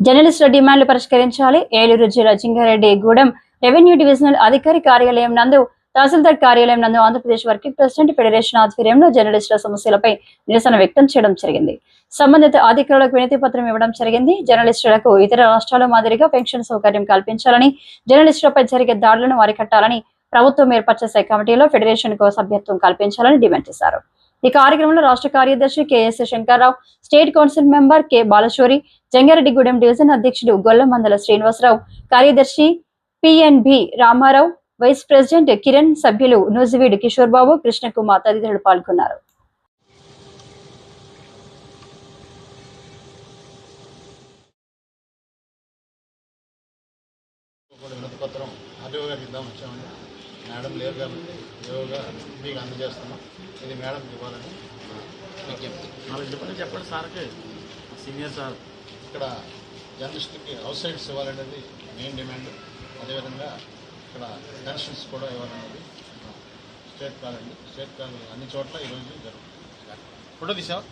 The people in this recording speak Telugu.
జర్నలిస్టుల డిమాండ్లు పరిష్కరించాలి. ఏలూరు జిల్లా జింగారెడ్డి గూడెం రెవెన్యూ డివిజనల్ అధికారి కార్యాలయం నందు తహసీల్దార్ కార్యాలయం నందు ఆంధ్రప్రదేశ్ వర్కింగ్ ప్రెసిడెంట్ ఫెడరేషన్ ఆధ్వర్యంలో జర్నలిస్టుల సమస్యలపై నిరసన వ్యక్తం చేయడం జరిగింది. సంబంధిత అధికారులకు వినతి పత్రం ఇవ్వడం జరిగింది. జర్నలిస్టులకు ఇతర రాష్ట్రాల మాదిరిగా పెన్షన్ సౌకర్యం కల్పించాలని జర్నలిస్టులపై జరిగే దాడులను అరికట్టాలని ప్రభుత్వం ఏర్పరిచేసే కమిటీలో ఫెడరేషన్కు సభ్యత్వం కల్పించాలని డిమాండ్ చేశారు. ఈ కార్యక్రమంలో రాష్ట్ర కార్యదర్శి KS Shankar Rao state council member K Balashowry Jangareddygudem division అధ్యక్షుడు గొల్లమందల శ్రీనివాసరావు కార్యదర్శి PNB Rama Rao vice president Kiran సభ్యులు నూజివీడు కిషోర్ బాబు కృష్ణకుమార్ తదితరులు పాల్గొన్నారు. ఆర్డీఓ గారికి ఇద్దాం వచ్చామండి. మేడం లేరు కాబట్టి ఏవోగా మీకు అందజేస్తున్నాం. ఇది మేడంకి ఇవ్వాలని విజ్ఞప్తి నాలుగు చెప్పండి చెప్పండి సార్కి. Senior sir. ఇక్కడ జర్నలిస్ట్కి హౌస్ సైడ్స్ ఇవ్వాలనేది మెయిన్ డిమాండ్ అదేవిధంగా ఇక్కడ పెన్షన్స్ కూడా ఇవ్వాలనేది స్టేట్ కాలండి స్టేట్ కాలం అన్ని చోట్ల ఈరోజు జరుగుతుంది. ఫోటో తీసావా?